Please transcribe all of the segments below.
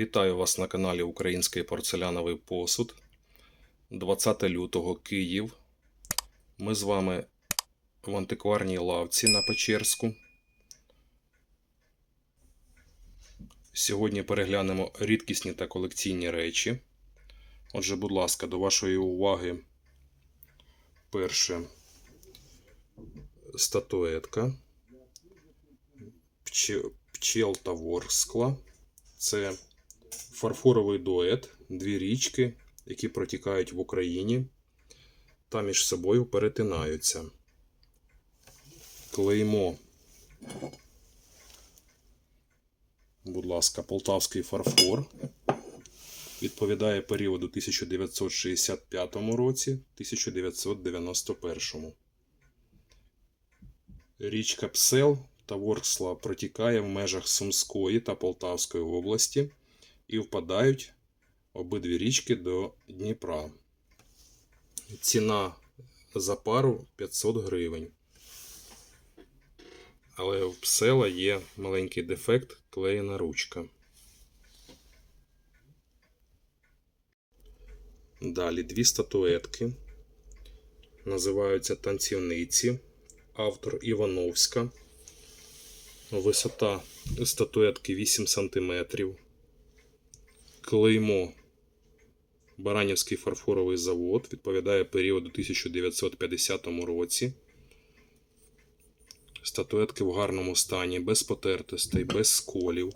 Вітаю вас на каналі Український порцеляновий посуд. 20 лютого Київ. Ми з вами в антикварній лавці на Печерську. Сьогодні переглянемо рідкісні та колекційні речі. Отже, будь ласка, до вашої уваги перше статуетка пчел та ворскла. Це фарфоровий дует, дві річки, які протікають в Україні та між собою перетинаються. Клеймо. Будь ласка, полтавський фарфор. Відповідає періоду 1965 році 1991. Річка Псел та Ворксла протікає в межах Сумської та Полтавської області і впадають обидві річки до Дніпра. Ціна за пару 500 гривень. Але в псела є маленький дефект клеєна ручка. Далі дві статуетки. Називаються танцівниці. Автор Івановська. Висота статуетки 8 см. Клеймо Баранівський фарфоровий завод відповідає періоду 1950 році. Статуетки в гарному стані, без потертостей, без сколів.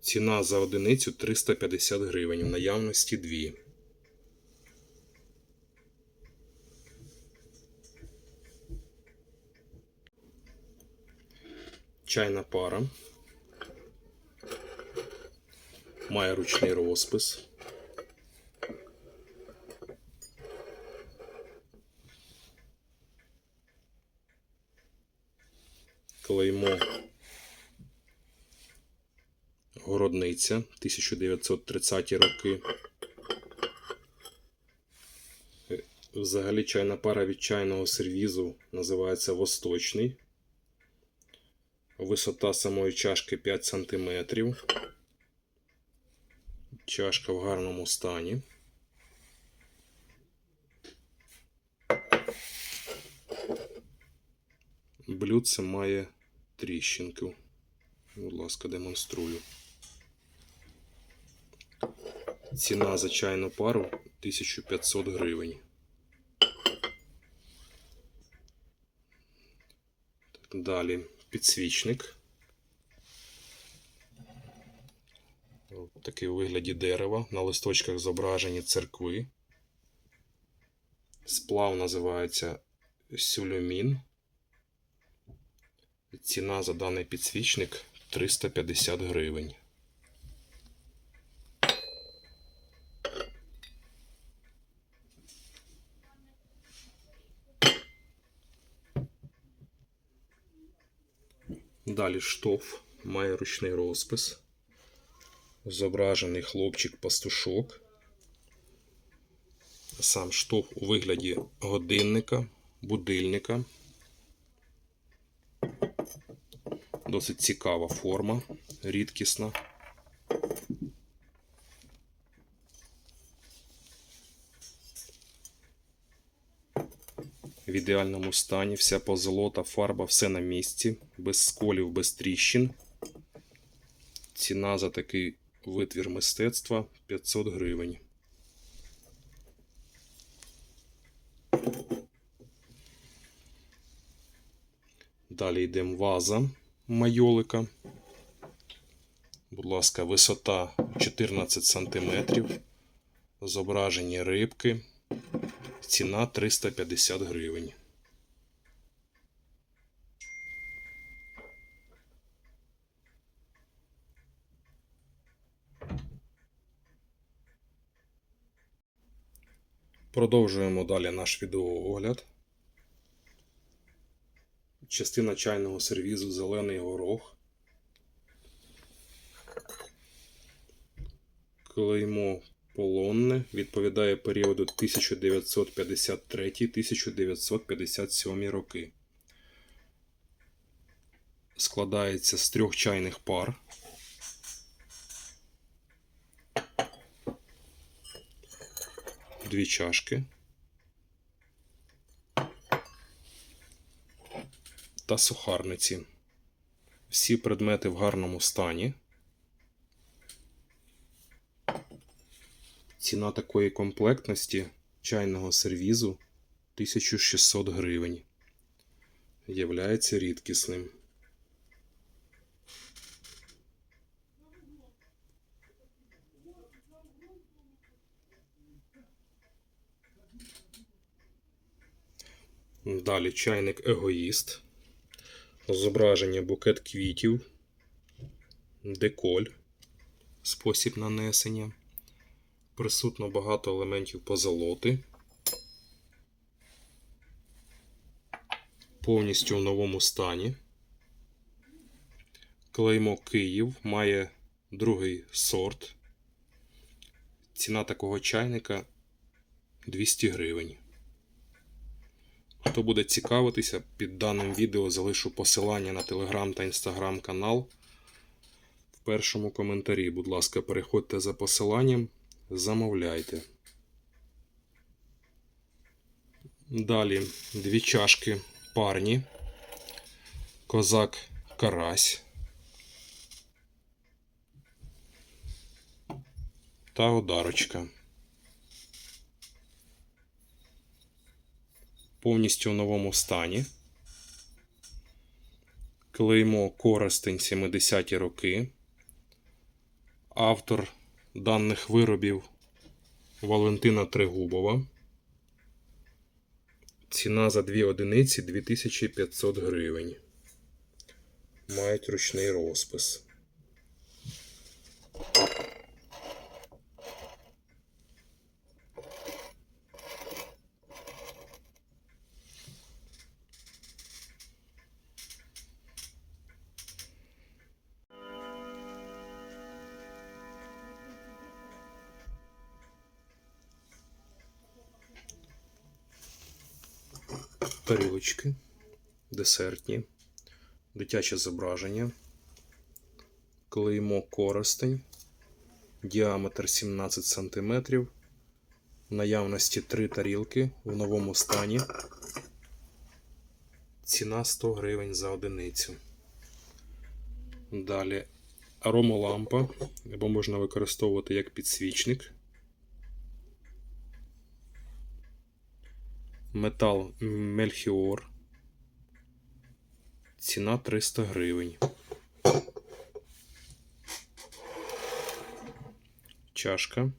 Ціна за одиницю 350 гривень. В наявності дві. Чайна пара. Має ручний розпис. Клеймо Городниця 1930 роки. Взагалі чайна пара від чайного сервізу називається Восточний. Висота самої чашки 5 см. Чашка в гарному стані. Блюдце має тріщинку. Будь ласка, демонструю. Ціна за чайну пару 1500 гривень. Так, далі підсвічник. Такий у вигляді дерева. На листочках зображені церкви. Сплав називається сюлюмін. Ціна за даний підсвічник 350 гривень. Далі штоф має ручний розпис. Зображений хлопчик-пастушок. Сам штоф у вигляді годинника, будильника. Досить цікава форма, рідкісна. В ідеальному стані вся позолота, фарба, все на місці, без сколів, без тріщин. Ціна за такий витвір мистецтва 500 гривень. Далі йдемо ваза майолика. Будь ласка, висота 14 см. Зображені рибки. Ціна 350 гривень. Продовжуємо далі наш відеоогляд. Частина чайного сервізу Зелений горох. Клеймо полонне відповідає періоду 1953-1957 роки. Складається з трьох чайних пар. Дві чашки. Та сухарниці. Всі предмети в гарному стані. Ціна такої комплектності чайного сервізу 1600 гривень. Являється рідкісним. Далі чайник егоїст. Зображення букет квітів, деколь, спосіб нанесення. Присутно багато елементів позолоти. Повністю в новому стані. Клеймо Київ має другий сорт. Ціна такого чайника 200 гривень. Хто буде цікавитися, під даним відео залишу посилання на телеграм та інстаграм канал. В першому коментарі, будь ласка, переходьте за посиланням, замовляйте. Далі дві чашки парні. Козак Карась. Та одарочка. Повністю в новому стані. Клеймо Коростень 70-ті роки. Автор даних виробів Валентина Трегубова. Ціна за дві одиниці 2500 гривень. Мають ручний розпис. Тарілочки, десертні, дитяче зображення, клеймо коростень, діаметр 17 см, в наявності 3 тарілки в новому стані. Ціна 100 гривень за одиницю. Далі аромолампа, або можна використовувати як підсвічник. Метал Мельхіор. Ціна 300 гривень. Чашка.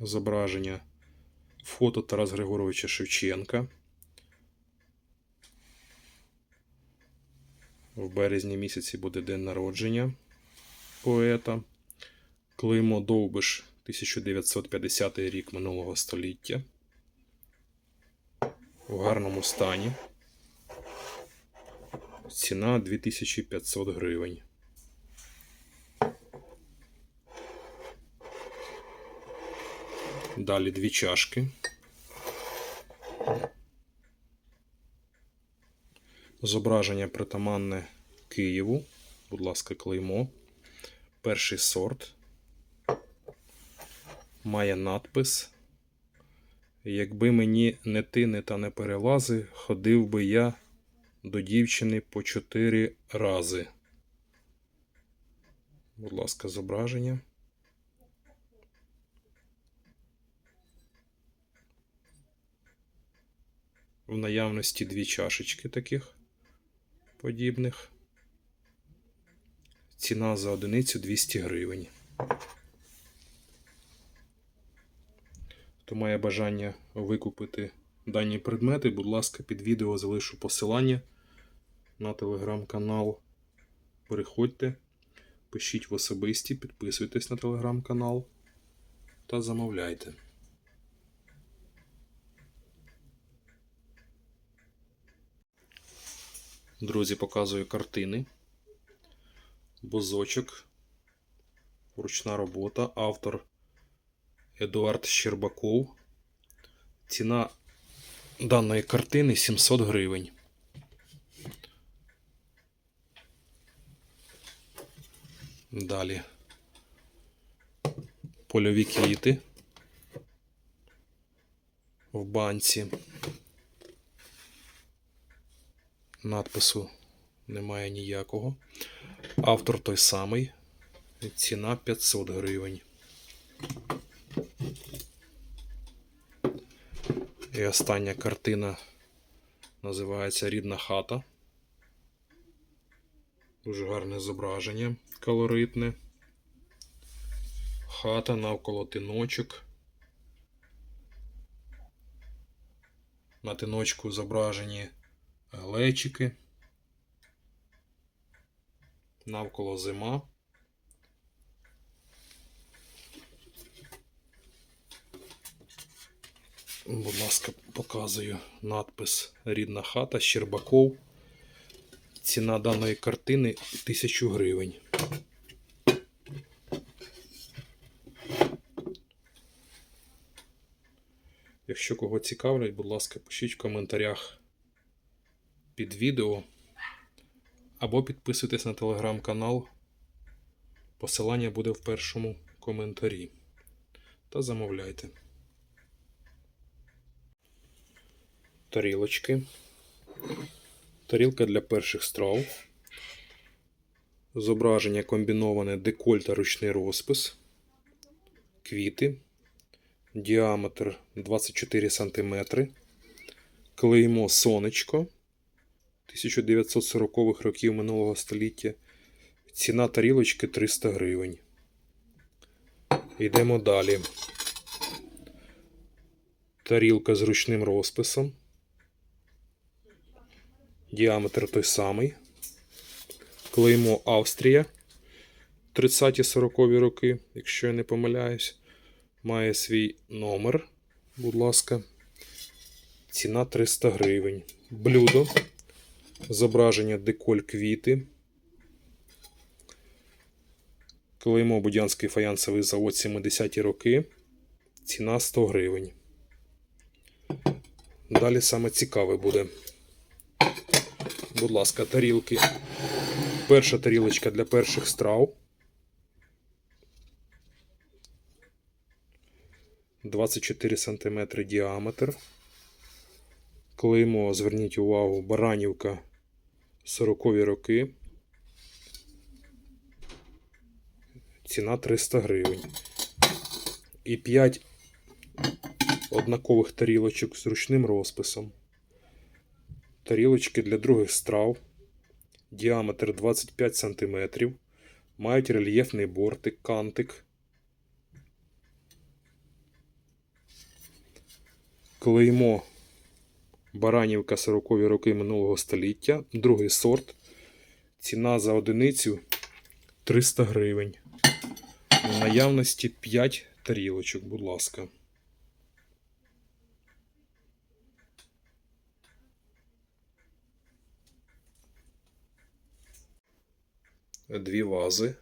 Зображення фото Тарас Григоровича Шевченка. В березні місяці буде день народження поета. Клеймо Довбиш 1950 рік минулого століття в гарному стані. Ціна 2500 гривень. Далі дві чашки. Зображення притаманне Києву. Будь ласка, клеймо. Перший сорт. Має надпис Якби мені не ти, не та не перелази, ходив би я до дівчини по чотири рази. Будь ласка, зображення. В наявності дві чашечки таких подібних. Ціна за одиницю 200 гривень. Хто має бажання викупити дані предмети, будь ласка, під відео залишу посилання на телеграм-канал. Переходьте, пишіть в особисті, підписуйтесь на телеграм-канал та замовляйте. Друзі, показую картини. Бузочок. Ручна робота. Автор Едуард Щербаков. Ціна даної картини 700 гривень. Далі польові квіти. в банці. Надпису немає ніякого. Автор той самий. Ціна 500 гривень. І остання картина називається Рідна хата. Дуже гарне зображення, колоритне. Хата навколо тиночок. На тиночку зображені глечики. Навколо зима. Будь ласка, показую надпис Рідна хата Щербаков. Ціна даної картини 1000 гривень. Якщо кого цікавлять, будь ласка, пишіть в коментарях під відео або підписуйтесь на телеграм-канал. Посилання буде в першому коментарі. Та замовляйте. Тарілочки. Тарілка для перших страв. Зображення комбіноване декольт та ручний розпис. Квіти. Діаметр 24 см. Клеймо сонечко 1940-х років минулого століття. Ціна тарілочки 300 гривень. Йдемо далі. Тарілка з ручним розписом. Діаметр той самий. Клеймо Австрія 30-40 роки, якщо я не помиляюсь. Має свій номер, будь ласка. Ціна 300 гривень. Блюдо. Зображення деколь квіти. Клеймо Будянський фаянсовий завод 70-ті роки. Ціна 100 гривень. Далі саме цікаве буде. Будь ласка, тарілки. Перша тарілочка для перших страв. 24 см діаметр. Клеймо, зверніть увагу, Баранівка 40-ві роки. Ціна 300 гривень. І 5 однакових тарілочок з ручним розписом. Тарілочки для других страв. Діаметр 25 см. Мають рельєфний бортик, кантик. Клеймо Баранівка 40-ві роки минулого століття. Другий сорт. Ціна за одиницю 300 гривень. В наявності 5 тарілочок, будь ласка. Дві вази.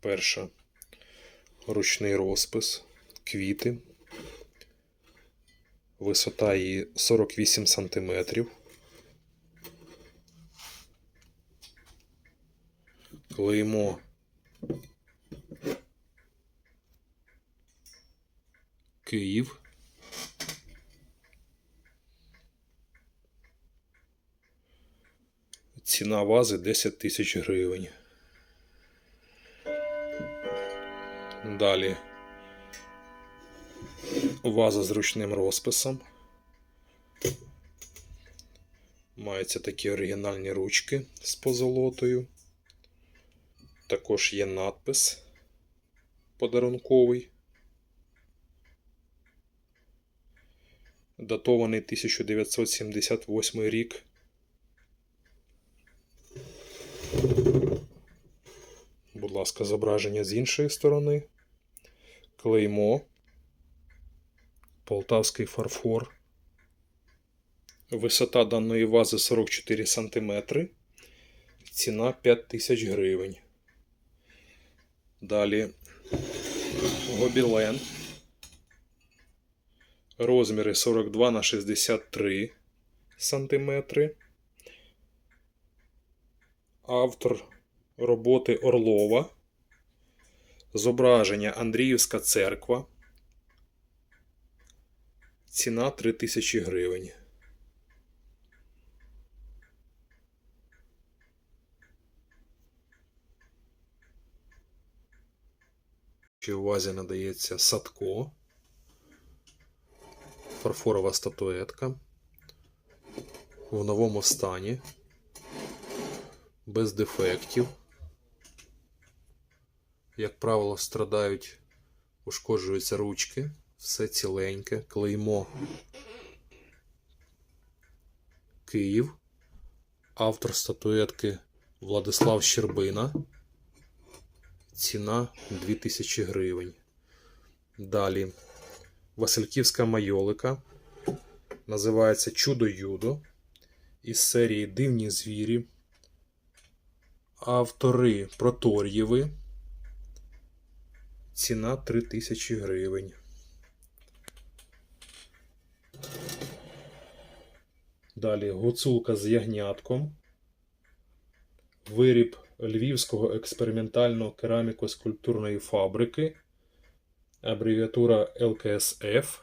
Перша ручний розпис, квіти. Висота її 48 сантиметрів. Клеймо Київ. Ціна вази 10 тисяч гривень. Далі ваза з ручним розписом. Маються такі оригінальні ручки з позолотою. Також є надпис подарунковий. Датований 1978 рік. Будь ласка, зображення з іншої сторони. Клеймо. Полтавський фарфор. Висота даної вази 44 см. Ціна 5000 гривень. Далі гобілен. Розміри 42 на 63 сантиметри. Автор роботи Орлова. Зображення Андріївська церква. Ціна 3000 гривень. Ще увазі надається Садко. Фарфорова статуетка. В новому стані. Без дефектів. Як правило, страдають, ушкоджуються ручки. Все ціленьке. Клеймо. Київ. Автор статуетки Владислав Щербина. Ціна 2000 гривень. Далі. Васильківська майолика. Називається Чудо Юдо. Із серії Дивні звірі. Автори Протор'єви. Ціна 3000 гривень. Далі гуцулка з ягнятком. Виріб Львівського експериментального кераміко-скульптурної фабрики. Абревіатура ЛКСФ.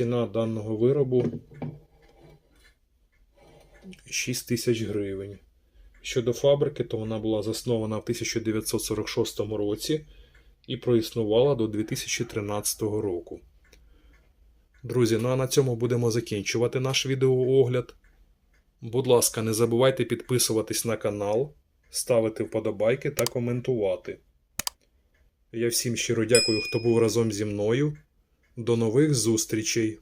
Ціна даного виробу 6 тисяч гривень. Щодо фабрики, то вона була заснована в 1946 році і проіснувала до 2013 року. Друзі, ну а на цьому будемо закінчувати наш відеоогляд. Будь ласка, не забувайте підписуватись на канал, ставити вподобайки та коментувати. Я всім щиро дякую, хто був разом зі мною. До нових зустрічей!